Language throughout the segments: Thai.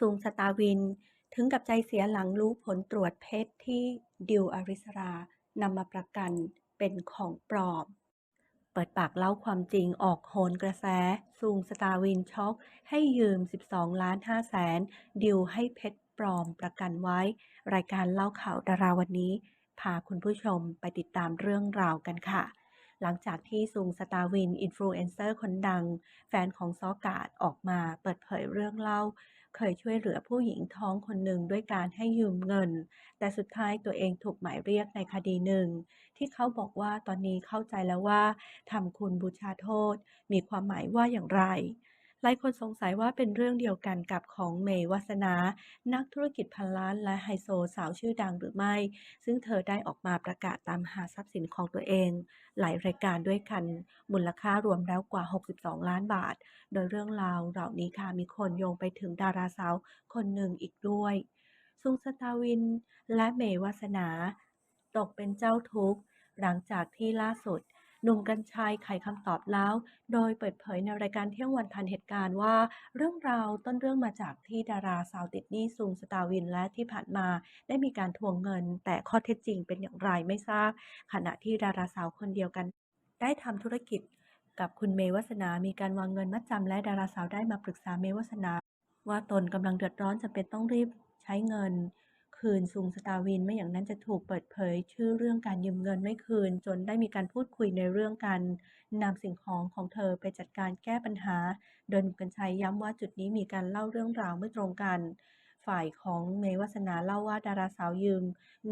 ซุงสตาวิน ถึงกับใจเสียหลังรู้ผลตรวจเพชรที่ดิวอริสรานำมาประกันเป็นของปลอม เปิดปากเล่าความจริงออกโหนกระแสซุงสตาวินช็อก ให้ยืม 12 ล้าน5แสนดิวให้เพชรปลอมประกันไว้ รายการเล่าข่าวดาราวันนี้ พาคุณผู้ชมไปติดตามเรื่องราวกันค่ะ หลังจากที่ซุงสตาวิน อินฟลูเอนเซอร์คนดัง แฟนของซอกาดออกมาเปิดเผยเรื่องเล่า เคยช่วยเหลือผู้หญิงท้องคนหนึ่งด้วยการให้ยืมเงิน แต่สุดท้ายตัวเองถูกหมายเรียกในคดีหนึ่ง ที่เขาบอกว่าตอนนี้เข้าใจแล้วว่าทำคุณบูชาโทษ มีความหมายว่าอย่างไร หลายคนสงสัยว่าเป็นเรื่องเดียวกันกับของเมย์วาสนา นักธุรกิจพันล้านและไฮโซสาวชื่อดังหรือไม่ ซึ่งเธอได้ออกมาประกาศตามหาทรัพย์สินของตัวเอง หลายรายการด้วยกัน มูลค่ารวมแล้วกว่า 62 ล้านบาท โดยเรื่องราวเหล่านี้ค่ะมีคนโยงไปถึงดาราสาวคนหนึ่งอีกด้วยซุงสตาวินและเมย์วาสนา ตกเป็นเจ้าทุกข์หลังจากที่ล่าสุด หนุ่มกัญชัยไขคำตอบแล้ว โดยเปิดเผยในรายการเที่ยงวันทันเหตุการณ์ว่า เรื่องราวต้นเรื่องมาจากที่ดาราสาวติดหนี้ซุงสตาวินและที่ผ่านมาได้มีการทวงเงิน แต่ข้อเท็จจริงเป็นอย่างไรไม่ทราบ ขณะที่ดาราสาวคนเดียวกัน ได้ทำธุรกิจ กับคุณเมวาสนา มีการวางเงินมัดจำและดาราสาวได้มาปรึกษาเมวาสนา ว่าตนกำลังเดือดร้อนจำเป็นต้องรีบใช้เงิน คืนซุงสตาวิน ไม่อย่างนั้นจะถูกเปิดเผย ชื่อเรื่องการยืมเงินไม่คืน จนได้มีการพูดคุยในเรื่องการนำสิ่งของของเธอไปจัดการแก้ปัญหา โดยหนุ่มกัญชัยย้ำว่าจุดนี้มีการเล่าเรื่องราวไม่ตรงกัน ฝ่ายของเมวาสนาเล่าว่าดาราสาวยืม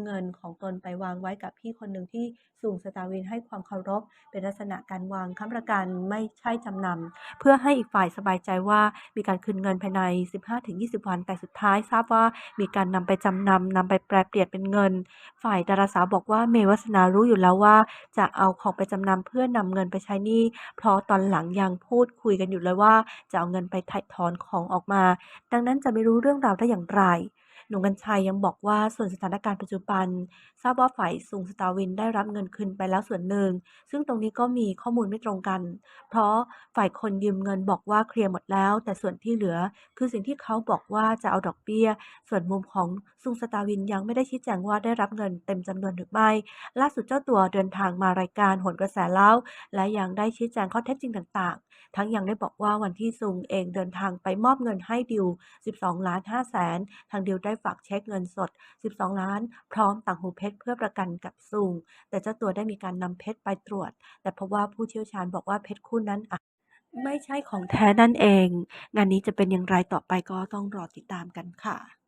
เงินของตนไปวางไว้กับพี่คนหนึ่งที่ซุงสตาวินให้ความเคารพ เป็นลักษณะการวางค้ำประกันไม่ใช่จำนำเพื่อให้อีกฝ่ายสบายใจว่ามีการคืนเงินภายใน 15-20 วัน แต่สุดท้ายทราบว่ามีการนำไปจำนำนำไปแปลเปลี่ยนเป็นเงิน ฝ่ายดาราสาวบอกว่าเมวาสนารู้อยู่แล้วว่า จะเอาของไปจำนำเพื่อนำเงินไปใช้หนี้เพราะตอนหลังยังพูดคุยกันอยู่เลยว่าจะเอาเงินไปถ่ายถอนของออกมา ดังนั้นจะไม่รู้เรื่องราวได้อย่างไร หนุ่มกัญชัยยังบอกว่าส่วนสถานการณ์ปัจจุบัน ทราบว่าฝ่ายซุงสตาวินได้รับเงินคืนไปแล้วส่วนหนึ่ง ซึ่งตรงนี้ก็มีข้อมูลไม่ตรงกัน เพราะฝ่ายคนยืมเงินบอกว่าเคลียร์หมดแล้ว แต่ส่วนที่เหลือ คือสิ่งที่เขาบอกว่าจะเอาดอกเบี้ย ส่วนมุมของซุงสตาวินยังไม่ได้ชี้แจงว่าได้รับเงินเต็มจำนวนหรือไม่ ล่าสุดเจ้าตัวเดินทางมารายการโหนกระแสแล้วและยังได้ชี้แจงข้อเท็จจริงต่าง ๆ ทั้งยังได้บอกว่าวันที่ซุงเองเดินทางไปมอบเงินให้ดิว 12 ล้าน5แสนทางดิวได้ฝากเช็คเงินสด 12 ล้าน พร้อมต่างหูเพชรเพื่อประกันกับซุงแต่เจ้าตัวได้มีการนำเพชรไปตรวจ แต่พบว่าผู้เชี่ยวชาญบอกว่าเพชรคู่นั้นไม่ใช่ของแท้นั่นเอง งานนี้จะเป็นอย่างไรต่อไปก็ต้องรอติดตามกันค่ะ